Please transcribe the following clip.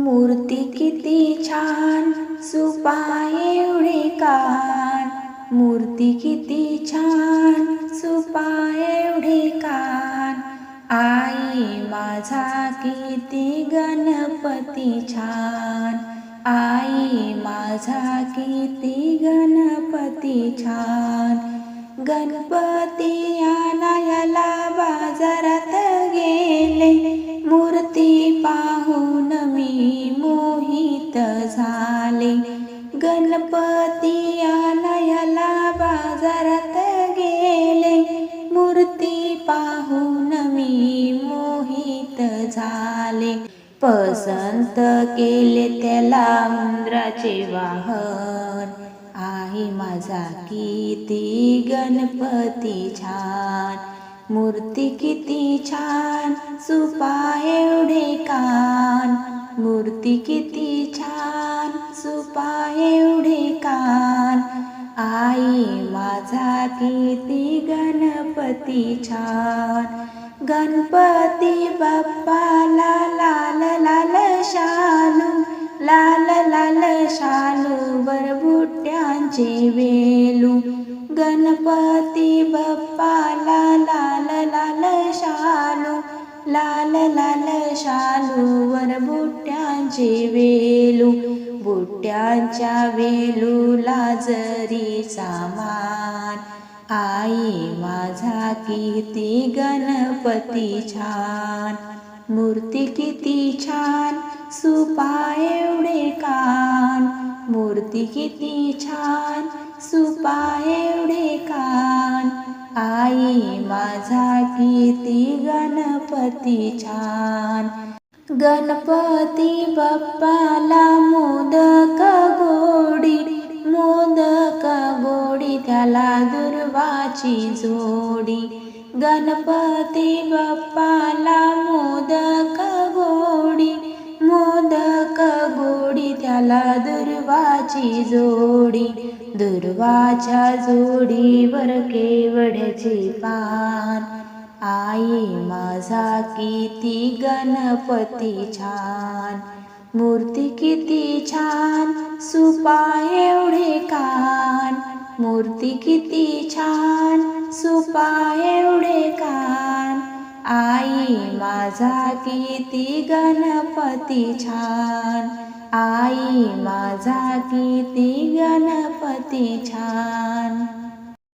मूर्ती किती छान सुपाय एवढे कान. मूर्ती किती छान सुपाय एवढे कान. आई माझा किती गणपती छान. आई माझा किती गणपती छान. गणपती आणायला बाजारात गेले मोहित झाले. गणपती आलयाला बाजारात गेले. मूर्ती पाहून मी मोहित झाले. पसंत केले त्याला उंदराचे वाहन. आई माझा किती गणपती छान. मूर्ती किती छान सुपा एवढे कान. मूर्ती किती सुपा एवढे कान. आई माझा किती गणपती छान. गणपती बाप्पाला लाल लाल शालू लाल लाल शालू वर बुट्यांचे वेलू. गणपती बाप्पाला लाल लाल शालू लाल लाल शालू वर बुट्यांचे वेलू. बुट्यांच्या वेलूला जरी सामान आई माझा किती गणपती छान. मूर्ती किती छान सुपा एवढे कान. मूर्ती किती छान सुपा एवढे कान. आई माझा किती गणपती छान. गणपती बाप्पाला मोदक गोडी मोदक गोडी त्याला दुर्वाची जोडी. गणपती बाप्पाला मोदक गोडी मोदक गोडी त्याला दुर्वाची जोडी. दुर्वाच्या जोडीवर केवड्याचे पान आई माझा किती गणपती छान. मूर्ती किती छान सुपा एवढे कान. मूर्ती किती छान सुपा एवढे कान. आई माझा किती गणपती छान. आई माझा किती गणपती छान.